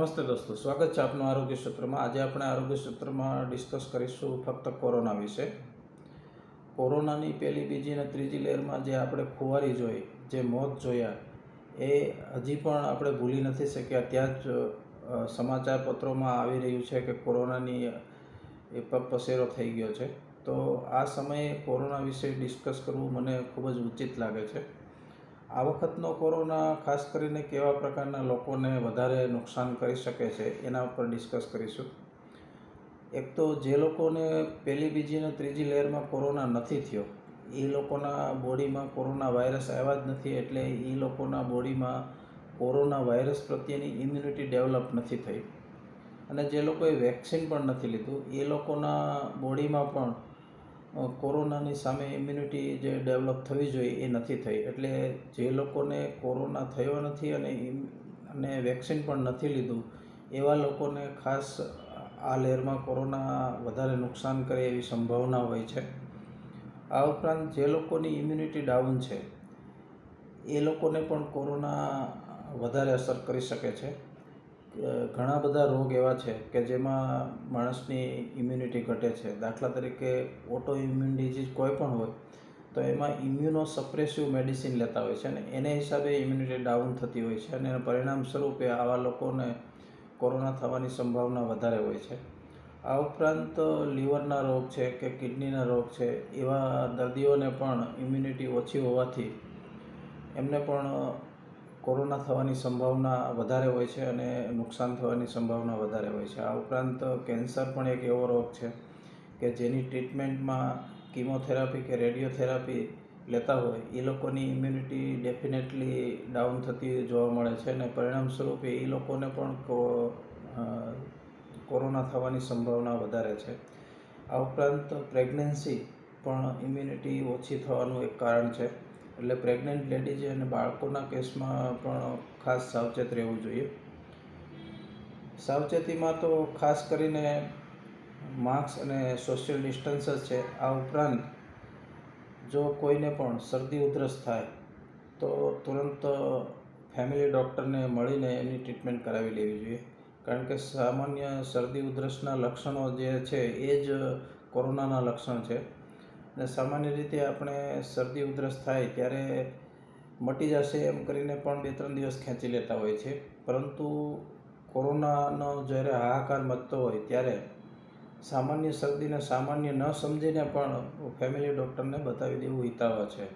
નમસ્તે દોસ્તો, સ્વાગત છે આપનું આરોગ્ય ક્ષેત્રમાં. આજે આપણે આરોગ્ય ક્ષેત્રમાં ડિસ્કસ કરીશું ફક્ત કોરોના વિશે. કોરોનાની પહેલી, બીજી અને ત્રીજી લહેરમાં જે આપણે ખુવારી જોઈ, જે મોત જોયા, એ હજી પણ આપણે ભૂલી નથી શક્યા. ત્યાં જ સમાચાર પત્રોમાં આવી રહ્યું છે કે કોરોનાની એ પસેરો થઈ ગયો છે. તો આ સમયે કોરોના વિશે ડિસ્કસ કરવું મને ખૂબ જ ઉચિત લાગે છે. આ વખતનો કોરોના ખાસ કરીને કેવા પ્રકારના લોકોને વધારે નુકસાન કરી શકે છે, એના ઉપર ડિસ્કસ કરીશું. એક તો જે લોકોને પહેલી, બીજી અને ત્રીજી લહેરમાં કોરોના નથી થયો, એ લોકોના બોડીમાં કોરોના વાયરસ આવ્યા જ નથી, એટલે એ લોકોના બોડીમાં કોરોના વાયરસ પ્રત્યેની ઇમ્યુનિટી ડેવલપ નથી થઈ. અને જે લોકોએ વેક્સિન પણ નથી લીધું, એ લોકોના બોડીમાં પણ કોરોનાની સામે ઇમ્યુનિટી જે ડેવલપ થવી જોઈએ એ નથી થઈ. એટલે જે લોકોને કોરોના થયો નથી અને અને વેક્સિન પણ નથી લીધું, એવા લોકોને ખાસ આ લહેરમાં કોરોના વધારે નુકસાન કરે એવી સંભાવના હોય છે. આ ઉપરાંત જે લોકોની ઇમ્યુનિટી ડાઉન છે, એ લોકોને પણ કોરોના વધારે અસર કરી શકે છે. ઘણા બધા રોગ એવા છે કે જેમાં માણસની ઇમ્યુનિટી ઘટે છે. દાખલા તરીકે ઓટો ઇમ્યુન ડિઝીઝ કોઈ પણ હોય, તો એમાં ઇમ્યુનો સપ્રેસિવ મેડિસિન લેતા હોય છે અને એને હિસાબે ઇમ્યુનિટી ડાઉન થતી હોય છે અને પરિણામ સ્વરૂપે આવા લોકોને કોરોના થવાની સંભાવના વધારે હોય છે. આ ઉપરાંત લીવરના રોગ છે કે કિડનીના રોગ છે, એવા દર્દીઓને પણ ઇમ્યુનિટી ઓછી હોવાથી એમને પણ કોરોના થવાની સંભાવના વધારે હોય છે અને નુકસાન થવાની સંભાવના વધારે હોય છે. આ ઉપરાંત કેન્સર પણ એક એવો રોગ છે કે જેની ટ્રીટમેન્ટમાં કીમોથેરાપી કે રેડિયોથેરાપી લેતા હોય, એ લોકોની ઇમ્યુનિટી ડેફિનેટલી ડાઉન થતી જોવા મળે છે અને પરિણામ સ્વરૂપે એ લોકોને પણ કોરોના થવાની સંભાવના વધારે છે. આ ઉપરાંત પ્રેગ્નન્સી પણ ઇમ્યુનિટી ઓછી થવાનું એક કારણ છે. એટલે પ્રેગ્નન્ટ લેડીઝ અને બાળકોના કેસમાં પણ ખાસ સાવચેત રહેવું જોઈએ. સાવચેતીમાં તો ખાસ કરીને માસ્ક અને સોશિયલ ડિસ્ટન્સ છે, આ ઉપરાંત જો કોઈને પણ શરદી ઉધરસ થાય, તો તુરંત ફેમિલી ડૉક્ટરને મળીને એની ટ્રીટમેન્ટ કરાવી લેવી જોઈએ. કારણ કે સામાન્ય શરદી ઉધરસના લક્ષણો જે છે, એ જ કોરોનાના લક્ષણ છે. અને સામાન્ય રીતે આપણે શરદી ઉધરસ થાય ત્યારે મટી જશે એમ કરીને પણ બે ત્રણ દિવસ ખેંચી લેતા હોય છે. પરંતુ કોરોનાનો જ્યારે હાહાકાર મચતો હોય ત્યારે સામાન્ય શરદીને સામાન્ય ન સમજીને પણ ફેમિલી ડૉક્ટરને બતાવી દેવું હિતાવહ છે.